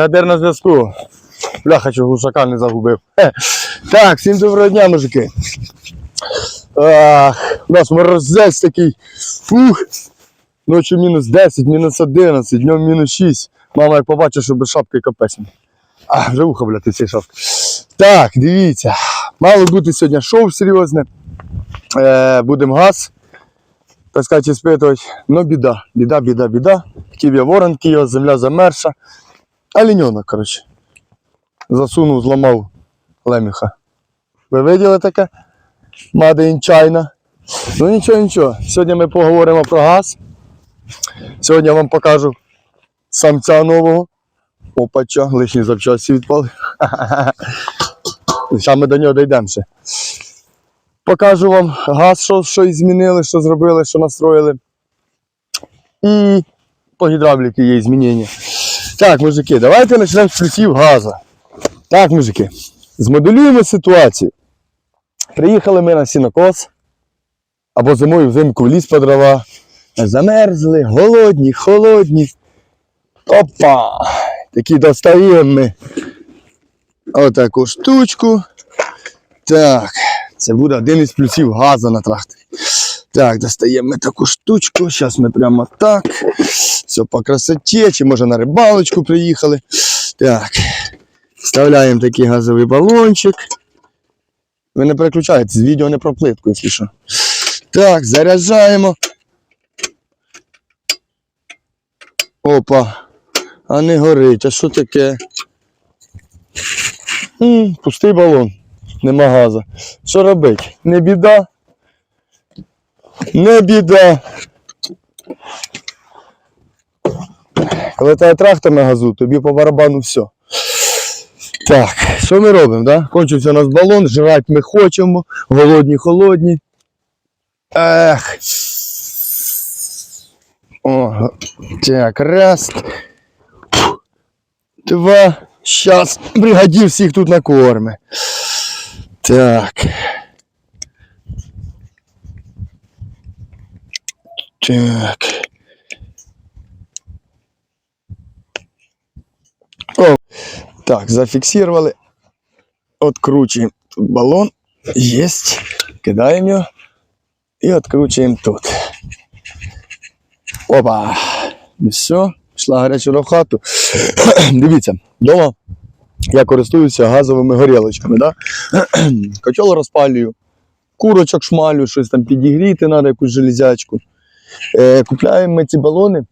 Бригадир на зв'язку. Бляха, що глушака не загубив. Так, всім доброго дня, мужики. У нас морозець такий. Фух. Ночі мінус 10, мінус 11, днем мінус 6. Мама, як побачить, що без шапки капець. А, вже ухо, блядь, цієї шапки. Так, дивіться. Мало бути сьогодні шоу серйозне. Е, будемо газ. Так сказати, спитувати. Ну, біда, біда, біда, біда. Хотів я ворон Києва, земля замерша. А ліньонок, коротше. Засунув, зламав леміха. Ви виділи таке? In China. Ну нічого, нічого. Сьогодні ми поговоримо про газ. Сьогодні я вам покажу самця нового. Опача, лишні запчасті відпали. Зараз ми до нього дійдемо ще. Покажу вам газ, що, що змінили, що зробили, що настроїли. І по гідравліки є змінення. Так, мужики, давайте почнемо з плюсів газу. Так, мужики, змоделюємо ситуацію. Приїхали ми на сінокос або зимою взимку в ліс по дрова. Замерзли, голодні, холодні. Опа! Такі достаємо ми отаку штучку. Так, це буде один із плюсів газу на тракторі. Так, достаємо ми таку штучку. Зараз ми прямо так. Все по красоті, чи може на рибалочку приїхали. Так. Вставляємо такий газовий балончик. Ви не переключаєтесь, відео не про плитку, якщо що. Так, заряджаємо. Опа. А не горить, а що таке? М, пустий балон. Нема газу. Що робить? Не біда. Не біда. Коли тебе трактор на газу, тобі по барабану все. Так, що ми робимо? Да? Кончився у нас балон, жрати ми хочемо, голодні, холодні. Ех. О, так, раз. Два. Щас бригадір всіх тут накорме. Так. Так. О, так, зафіксували. Откручуємо тут балон. Єсть. Кидаємо його. І відкручуємо тут. Опа. І все. Пішла гаряча до хату. Дивіться, вдома я користуюся газовими горілочками. Да? Котел розпалюю, курочок шмалю, щось там підігріти, треба якусь железячку. Е, купляємо ми ці балони.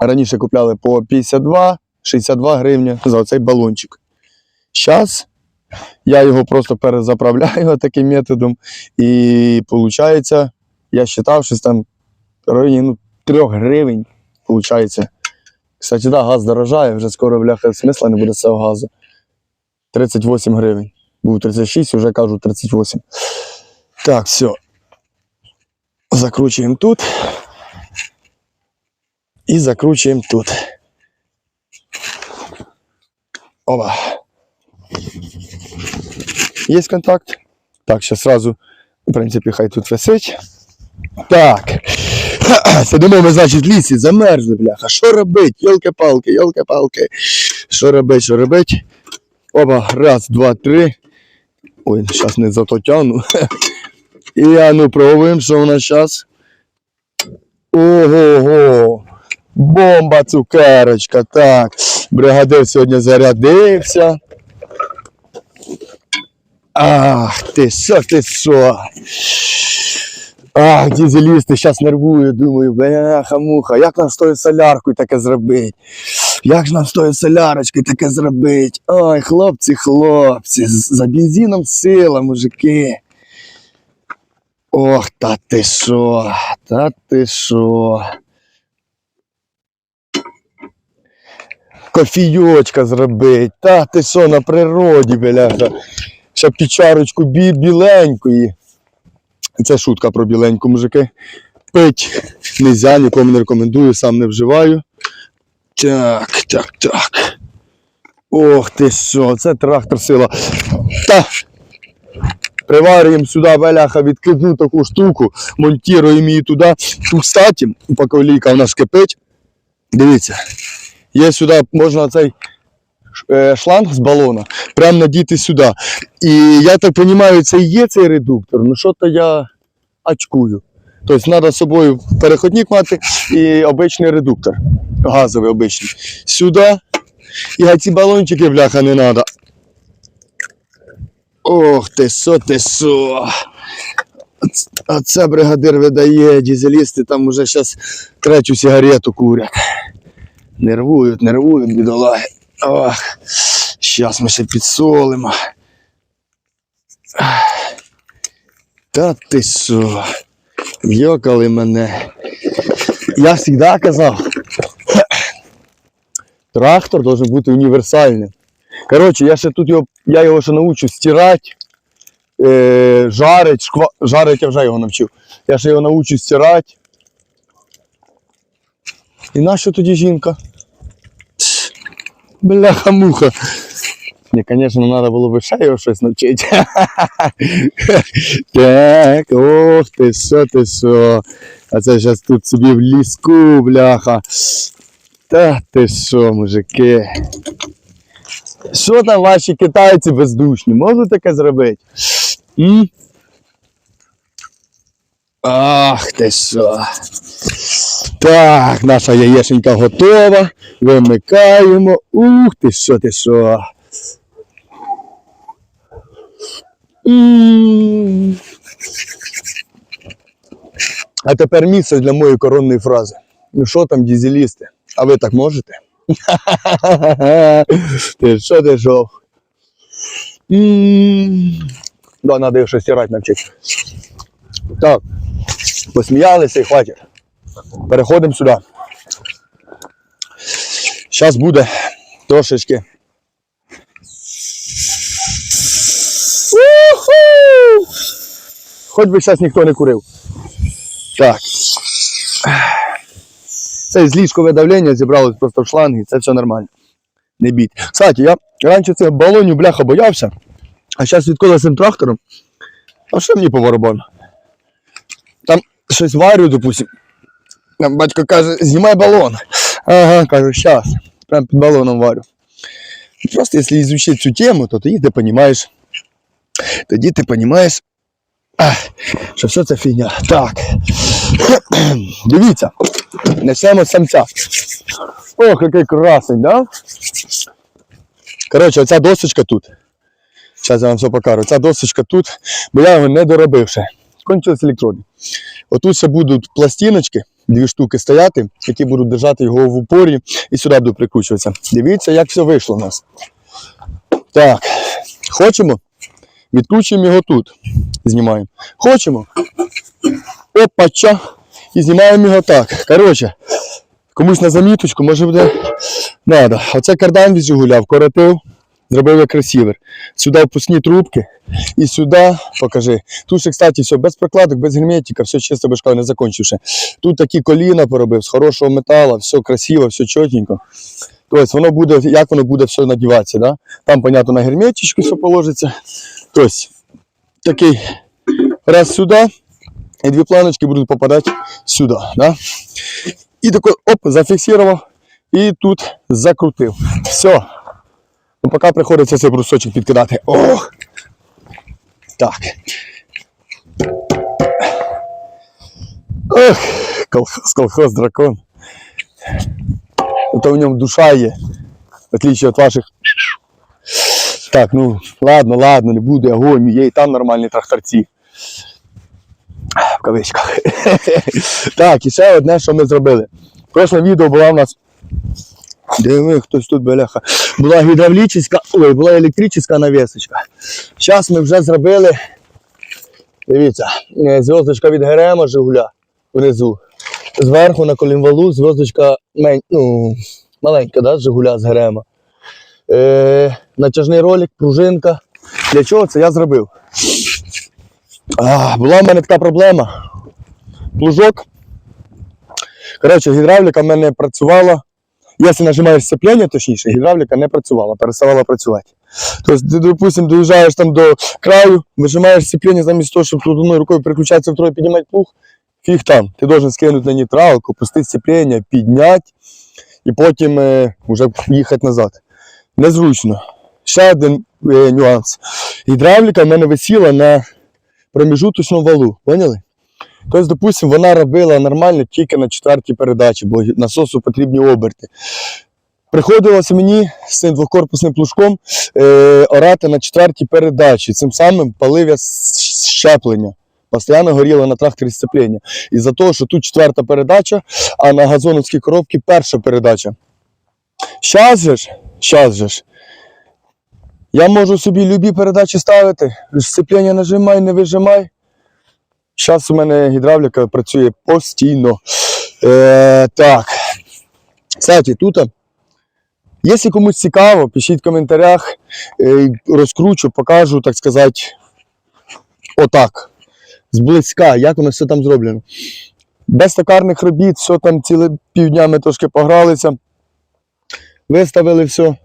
Раніше купляли по 52 62 гривні за цей балончик. Зараз я його просто перезаправляю таким методом. І виходить, я вважав, щось там в районі ну, 3 гривень. Получається. Кстати, да, газ дорожає, вже скоро бляха смисла не буде цього газу. 38 гривень. Був 36, вже кажу 38. Так, все. Закручуємо тут. І закручуємо тут. Опа. Є контакт? Так, зараз сразу, в принципі, хай тут висить. Так. Сидимо ми, значить, в лісі, замерзли, бляха. Що робить? Йолки-палки, йолки-палки. Що робить, що робить? Опа, раз, два, три. Ой, зараз не зато тяну. І я ну пробуємо, що у нас зараз. Ого-го. Бомба цукерочка. Так. Бригадир сьогодні зарядився. Ах, ти що, ти що? Ах, дізелісти, зараз нервую, думаю, бляха-муха, як нам з тою соляркою таке зробити? Як ж нам з тою солярочкою таке зробити? Ой, хлопці, хлопці, за бензином сила, мужики. Ох, та ти що, та ти що. Кофійочка зробить, та ти що на природі, бляха. Ще під чарочку бі біленької. Це шутка про біленьку, мужики. Пить нельзя, нікому не рекомендую, сам не вживаю. Так, так, так. Ох ти що, це трактор сила. Та. Приварюємо сюди беляха відкидну таку штуку, монтуємо її туди. Тут, кстати, поки олійка у нас кипить. Дивіться. Є сюди, можна цей е, шланг з балона, прямо надіти сюди. І я так розумію, це і є цей редуктор, ну що то я очкую. Тобто треба з собою переходник мати і обичний редуктор. Газовий обичний. Сюди. І ці балончики, бляха, не треба. Ох ти со, ти со. А це бригадир видає, дізелісти там уже зараз третю сигарету курять. Нервують, нервують, бідолаги. Ох, зараз ми ще підсолимо. Та ти що? Йокали мене. Я завжди казав, трактор должен бути універсальним. Коротше, я ще тут його, я його ще научу стирати, е, жарить, шква... жарить я вже його навчив. Я ще його научу стирати. І нащо тоді жінка? Бляха-муха. Ні, звісно, треба було б ще його щось навчити. так, ох ти що, ти що. А це зараз тут собі в ліску, бляха. Та ти що, мужики. Що там ваші китайці бездушні? Можуть таке зробити? М? Ах ти що. Так, наша яєшенька готова. Вимикаємо. Ух ти що, ти що. А тепер місце для моєї коронної фрази. Ну що там, дізелісти? А ви так можете? Ти що ти? М. Да, треба його щось стирати навчити. Так, посміялися і хватить. Переходимо сюди. Зараз буде трошечки. Хоч би зараз ніхто не курив. Так. Це зліжкове давлення зібралось просто в шланги, це все нормально. Не бійте. Кстати, я раніше цих балонів бляха боявся, а зараз відколи цим трактором. А що мені по барабану? Там щось варю, допустим. Там батько каже, знімай балон. Ага, кажу, щас. Прям під балоном варю. Просто якщо изучити цю тему, то тоді ти розумієш. Тоді ти розумієш, що все це фігня. Так. Дивіться. Несемо самця. Ох, який красень, да? Коротше, оця досочка тут. Зараз я вам все покажу. Ця досочка тут, бо я його не доробив ще. Кончились електроди. Отут ще будуть пластиночки, дві штуки стояти, які будуть держати його в упорі і сюди будуть прикручуватися. Дивіться, як все вийшло у нас. Так, хочемо? Відкручуємо його тут. Знімаємо. Хочемо. Опача. І знімаємо його так. Коротше, комусь на заміточку, може буде. Надо. Оце кардан від Жигуля вкоротив, зробив як ресівер. Сюди впускні трубки і сюди, покажи. Тут ще, кстати, все без прокладок, без герметика, все чисто без шкафу, не закончивши. Тут такі коліна поробив з хорошого металу, все красиво, все чотенько. Тобто воно буде, як воно буде все надіватися, да? Там, понятно, на герметичку все положиться. Тобто, такий раз сюди, і дві планочки будуть попадати сюди. Да? І такой, оп, зафіксував і тут закрутив. Все. Ну, поки приходиться цей брусочок підкидати. Ох! Так. Ох, колхоз, колхоз дракон. То в ньому душа є, в отличие від ваших. Так, ну ладно, ладно, не буде огонь, є і там нормальні тракторці. В кавичках. так, і ще одне, що ми зробили. Прошле відео була у нас. Диви, хтось тут беляха. Була гідравлічна, ой, була електрична навісочка. Зараз ми вже зробили. Дивіться, е, зв'язочка від Герема Жигуля внизу. Зверху на колінвалу зв'язочка ну, маленька, да, Жигуля з Герема. Е, натяжний ролик, пружинка. Для чого це я зробив? Була в мене така проблема. Плужок. Коротше, гідравліка в мене працювала. Якщо нажимаєш сцеплення, точніше, гідравліка не працювала, переставала працювати. Тобто, ти, допустим, доїжджаєш там до краю, вижимаєш сцеплення замість того, щоб одною рукою переключатися второй піднімати плуг, фіг там. Ти должен скинути на нейтралку, пустити сцеплення, підняти і потім е, вже їхати назад. незручно. Ще один е, нюанс. Гідравліка в мене висіла на проміжуточному валу. Поняли? Тобто, допустимо, вона робила нормально тільки на четвертій передачі, бо насосу потрібні оберти. Приходилося мені з цим двокорпусним плужком е, орати на четвертій передачі. Цим самим палив я щеплення. Постоянно горіло на тракторі сцеплення. Із-за того, що тут четверта передача, а на газоновській коробці перша передача. Щас же ж, щас же ж. Я можу собі любі передачі ставити. Сцеплення нажимай, не вижимай. Зараз у мене гідравліка працює постійно. Е, так. Кстати, тут. Якщо комусь цікаво, пишіть в коментарях, е, розкручу, покажу, так сказати, отак. Зблизька, як воно все там зроблено. Без токарних робіт, все там ціле півдня ми трошки погралися. Виставили все.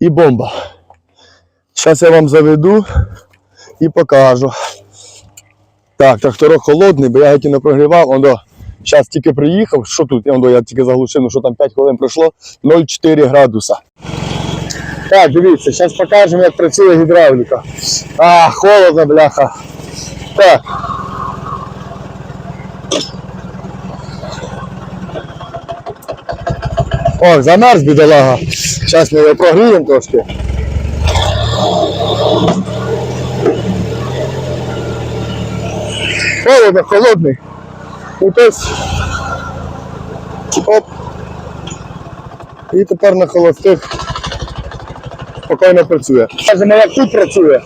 І бомба. Зараз я вам заведу і покажу. Так, тракторок холодний, бо я геть не прогрівав. Ондо, зараз тільки приїхав. Що тут? Ондо, я тільки заглушив, ну що там 5 хвилин пройшло. 0,4 градуса. Так, дивіться, зараз покажемо, як працює гідравліка. А, холодно, бляха. Так. О, замерз бідолага. Зараз ми його прогріємо трошки. Холодно, холодний. Ну, тобто, Оп. І тепер на холостих спокійно працює. Кажемо, як тут працює.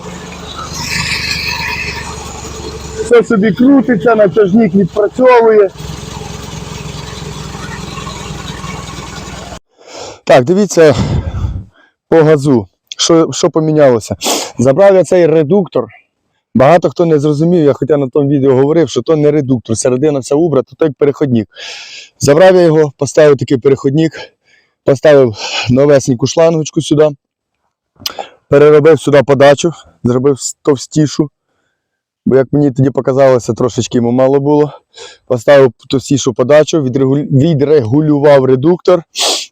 Все собі крутиться, натяжник відпрацьовує. Так, дивіться по газу. Що, що помінялося? Забрав я цей редуктор. Багато хто не зрозумів, я хоча на тому відео говорив, що то не редуктор, середина вся убрата, то як переходник. Забрав я його, поставив такий переходник, поставив новесеньку шлангочку сюди, переробив сюди подачу, зробив товстішу, бо як мені тоді показалося, трошечки йому мало було. Поставив товстішу подачу, відрегулював редуктор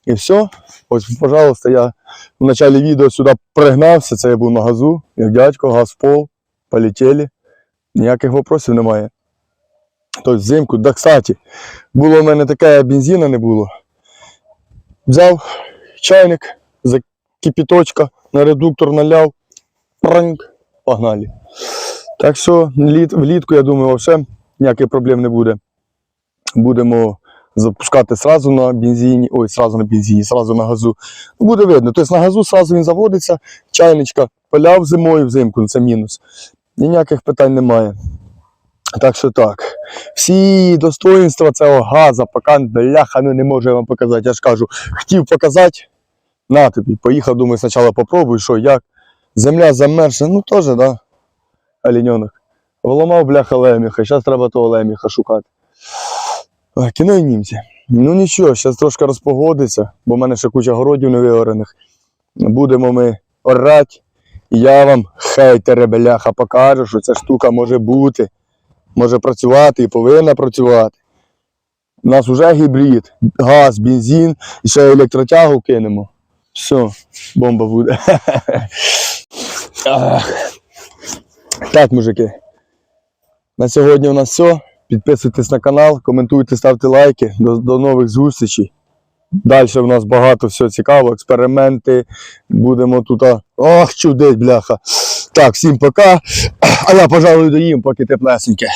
і все. Ось, пожалуйста, я в началі відео сюди пригнався, це я був на газу, як дядько, газ в пол, полетіли. Ніяких вопросів немає. Тобто взимку, да, кстати, було в мене таке, бензина не було. Взяв чайник, за кипіточка, на редуктор наляв, пранк, погнали. Так що літ, влітку, я думаю, взагалі ніяких проблем не буде. Будемо запускати сразу на бензині, ой, сразу на бензині, сразу на газу. Ну, Буде видно. Тобто на газу сразу він заводиться, чайничка поляв зимою, взимку, це мінус. Ніяких питань немає. Так що так. Всі достоинства цього газа, поки бляха ну, не можу я вам показати. Я ж кажу, хотів показати, на тобі. Поїхав, думаю, спочатку попробуй, що, як. Земля замерзла, ну теж, да. Оленьонок. Вламав бляха леміха, зараз треба того леміха шукати. Кіно і німці. Ну нічого, зараз трошки розпогодиться, бо в мене ще куча городів невиорених. Будемо ми орати. Я вам, хейтери, бляха, покажу, що ця штука може бути, може працювати і повинна працювати. У нас вже гібрид, газ, бензин і ще електротягу кинемо. Все, бомба буде. Так, мужики. На сьогодні у нас все. Підписуйтесь на канал, коментуйте, ставте лайки. До, до нових зустрічей. Далі в нас багато всього цікавого, експерименти. Будемо тут. Ох, чудить, бляха. Так, всім пока. А я, пожалуй, доїм, поки теплесеньке.